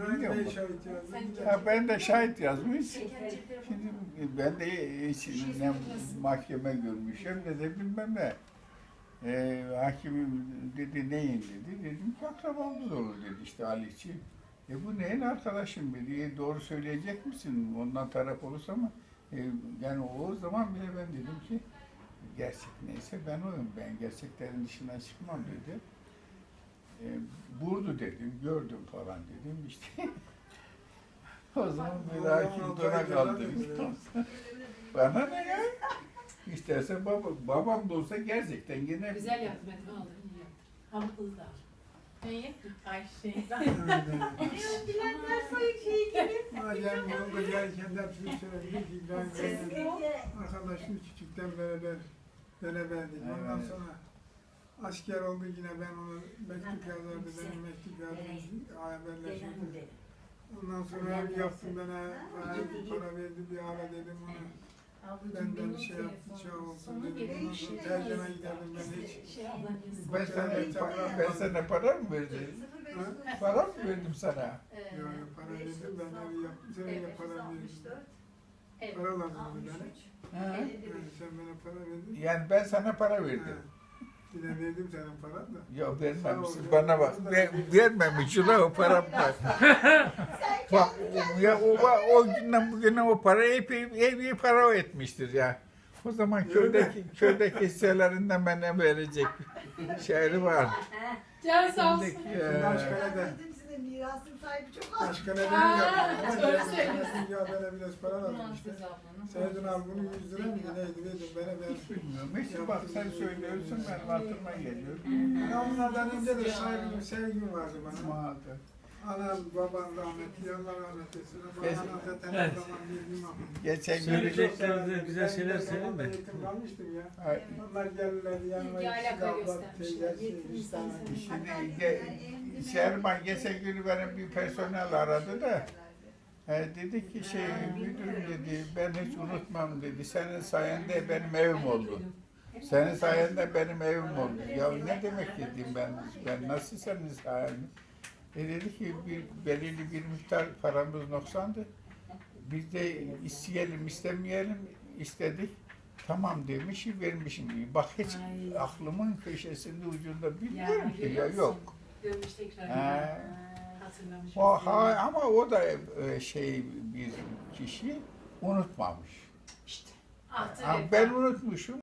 Ben Bilmiyorum. de şahit yazdım. Ha, ben de şahit yazmış. Şimdi ben de hiç ne mahkeme görmüşüm ne de bilmem ne. Ee, hakimim dedi neyin dedi. Dedim ki akrabamız olur dedi işte Aliçi. E bu neyin arkadaşım dedi. E, doğru söyleyecek misin? Ondan taraf olursa mı? E, yani o zaman bile ben dedim ki gerçek neyse ben oyum. Ben gerçeklerin dışından çıkmam dedi. Vurdu dedim, gördüm falan dedim işte. o zaman bir hakim dona kaldı. Bana ne ya? İsterse baba, babam da olsa gerçekten yine Güzel yaptım Metin aldım. Hamurlu da. Neyi? Ayşe. Madem yolda gelirken de Türk söyledi ki ben benim arkadaşım küçükten beraber beraberdik. Ondan sonra asker oldu yine ben onu mektup yazardı, benim mektup yazdım, haberleşirdi. Ondan sonra bir yaptım bana, bana bir para verdi, bir ara dedim ona. Benden şey yaptı, şey olsun dedim. Ondan sonra tercüme giderdim ben hiç. Şey ben sana, ben sana para mı verdim? Ha? Para mı verdim sana? Yok yok para verdim, ben evi yaptım, sen de para verdin. Evet. Para lazım bana. Ha? Yani sen bana para verdin. Yani ben sana para Ha. Yine verdim senin paran da. Yok vermemişsin. Bana bak. Ver, vermemiş ulan o param var. bak ya o, o günden bugüne o para epey, epey para etmiştir ya. O zaman köydeki köydeki hisselerinden bana verecek şehri var. Can sağ olsun. Şimdiki, Şimdi e, size mirasın sahibi çok az. Geldim, söylüyorsun. geldim, Ya bana biraz para lazım işte. Seydin al bunu 100 lira mı neydi verdim bana ver. Bilmiyorum. Hiç bak sen söylüyorsun benim aklıma geliyor. Ya onlardan önce de saygım, sevgim vardı bana. Vardı. Anam, baban rahmetli, Allah rahmet etsin. Ama Evet. anam zaten her Evet. zaman bildiğim ama. Geçen gün Söyleyeceklerinizi güzel şeyler zamanında de. Yetim kalmıştım ya. Ay, Onlar geldiler yanıma İlgi alaka göstermişler. şey. Şimdi ge, Şerman geçen gün benim bir personel aradı da e, dedi ki şey müdürüm dedi ben hiç unutmam dedi senin sayende benim evim oldu. Senin sayende benim evim oldu. Ya ne demek dedim ben ben nasıl senin sayende? E dedi ki bir belirli bir miktar paramız noksandı. Biz de isteyelim istemeyelim istedik. Tamam demiş vermişim. Bak hiç Ay. aklımın köşesinde ucunda bilmiyorum ki ya yok. Dönmüş tekrar. Hatırlamış. O, ha, ama o da e, şey bir kişi unutmamış. İşte. Ha, Hatırladım. ben unutmuşum.